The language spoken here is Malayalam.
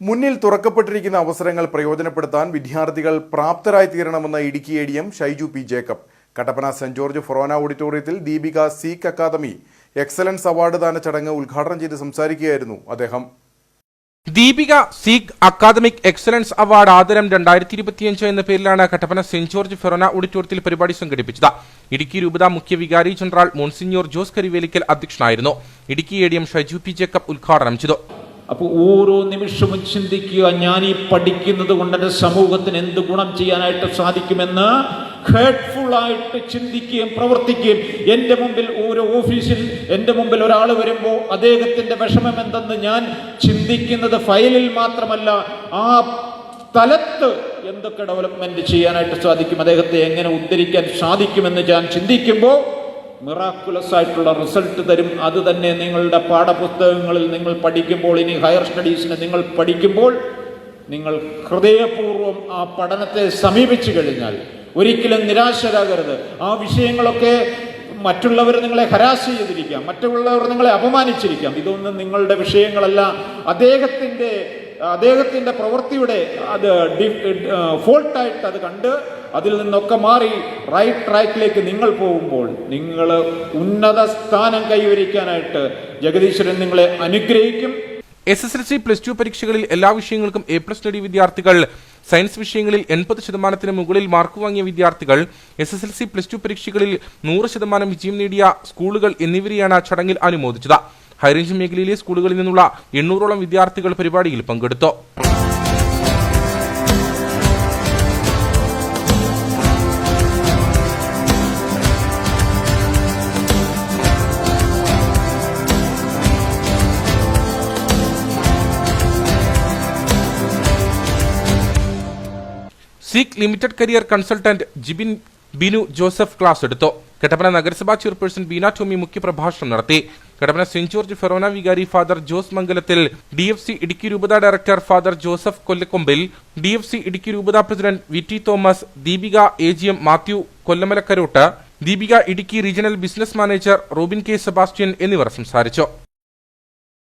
മുന്നിൽ തുറക്കപ്പെട്ടിരിക്കുന്ന അവസരങ്ങൾ പ്രയോജനപ്പെടുത്താൻ വിദ്യാർത്ഥികൾ പ്രാപ്തരായി തീരണമെന്ന Idukki A D M Shaiju P Jacob. Kattappana saint George ഫൊറോന ഓഡിറ്റോറിയത്തിൽ Deepika seek academy excellence award ദാന ചടങ്ങ് ഉദ്ഘാടനം ചെയ്ത് സംസാരിക്കുകയായിരുന്നു അദ്ദേഹം. Deepika seek academic excellence award ആദരം രണ്ടായിരത്തി ഇരുപത്തിയഞ്ച് എന്ന പേരിലാണ് കട്ടപ്പന സെന്റ് ജോർജ് ഫെറോന ഓഡിറ്റോറിയത്തിൽ പരിപാടി സംഘടിപ്പിച്ചത്. ഇടുക്കി രൂപത മുഖ്യ വികാരി ജനറൽ മോൺസിഞ്ഞോർ ജോസ് കരിവേലിക്കൽ അധ്യക്ഷനായിരുന്നു. Idukki A D M Shaiju P Jacob ഉദ്ഘാടനം ചെയ്തു. അപ്പോൾ ഓരോ നിമിഷവും ചിന്തിക്കുക ഞാൻ ഈ പഠിക്കുന്നത് കൊണ്ട് എന്റെ സമൂഹത്തിന് എന്ത് ഗുണം ചെയ്യാനായിട്ട് സാധിക്കുമെന്ന് ആയിട്ട് ചിന്തിക്കുകയും പ്രവർത്തിക്കുകയും എന്റെ മുമ്പിൽ ഓരോ ഓഫീസിൽ എന്റെ മുമ്പിൽ ഒരാൾ വരുമ്പോൾ അദ്ദേഹത്തിന്റെ വിഷമം എന്തെന്ന് ഞാൻ ചിന്തിക്കുന്നത് ഫയലിൽ മാത്രമല്ല ആ സ്ഥലത്ത് എന്തൊക്കെ ഡെവലപ്മെന്റ് ചെയ്യാനായിട്ട് സാധിക്കും അദ്ദേഹത്തെ എങ്ങനെ ഉദ്ധരിക്കാൻ സാധിക്കുമെന്ന് ഞാൻ ചിന്തിക്കുമ്പോൾ മിറാക്കുലസ് ആയിട്ടുള്ള റിസൾട്ട് തരും. അത് തന്നെ നിങ്ങളുടെ പാഠപുസ്തകങ്ങളിൽ നിങ്ങൾ പഠിക്കുമ്പോൾ ഇനി ഹയർ സ്റ്റഡീസിന് നിങ്ങൾ പഠിക്കുമ്പോൾ നിങ്ങൾ ഹൃദയപൂർവം ആ പഠനത്തെ സമീപിച്ചു കഴിഞ്ഞാൽ ഒരിക്കലും നിരാശരാകരുത്. ആ വിഷയങ്ങളൊക്കെ മറ്റുള്ളവർ നിങ്ങളെ ഹരാസ് ചെയ്തിരിക്കാം മറ്റുള്ളവർ നിങ്ങളെ അപമാനിച്ചിരിക്കാം. ഇതൊന്നും നിങ്ങളുടെ വിഷയങ്ങളല്ല. അദ്ദേഹത്തിന്റെ അദ്ദേഹത്തിന്റെ പ്രവൃത്തിയുടെ അത് ഫോൾട്ടായിട്ട് അത് കണ്ട് അതിൽ നിന്നൊക്കെ മാറി റൈറ്റ് ട്രാക്കിലേക്ക് നിങ്ങൾ പോകുമ്പോൾ നിങ്ങൾ ഉന്നത സ്ഥാനം കൈവരിക്കാനായിട്ട് ജഗദീശ്വരൻ നിങ്ങളെ അനുഗ്രഹിക്കും. S S L C plus two പരീക്ഷകളിൽ എല്ലാ വിഷയങ്ങൾക്കും എ പ്ലസ് നേടിയ വിദ്യാർത്ഥികൾ. സയൻസ് വിഷയങ്ങളിൽ എൺപത് ശതമാനത്തിന് മുകളിൽ മാർക്ക് വാങ്ങിയ വിദ്യാർത്ഥികൾ. S S L C plus two പരീക്ഷകളിൽ നൂറ് ശതമാനം വിജയം നേടിയ സ്കൂളുകൾ എന്നിവരെയാണ് ചടങ്ങിൽ അനുമോദിച്ചത്. ഹൈറേഞ്ച് മേഖലയിലെ സ്കൂളുകളിൽ നിന്നുള്ള എണ്ണൂറോളം വിദ്യാർത്ഥികൾ പരിപാടിയിൽ പങ്കെടുത്തു. Seek limited career consultant Jibin Binu Joseph class എടുത്തു. കട്ടപ്പന നഗരസഭാ ചെയർപേഴ്സൺ ബീന ടോമി മുഖ്യപ്രഭാഷണം നടത്തി. കട്ടപ്പന സെന്റ് ജോർജ് ഫെറോന വികാരി father Jose Mangalathil D F C Idukki രൂപത director father Joseph Kollakombil D F C Idukki രൂപത president V T Thomas Deepika A G M Mathew Kollamalakkarottu Deepika Idukki regional business manager Robin K Sebastian എന്നിവർ സംസാരിച്ചു.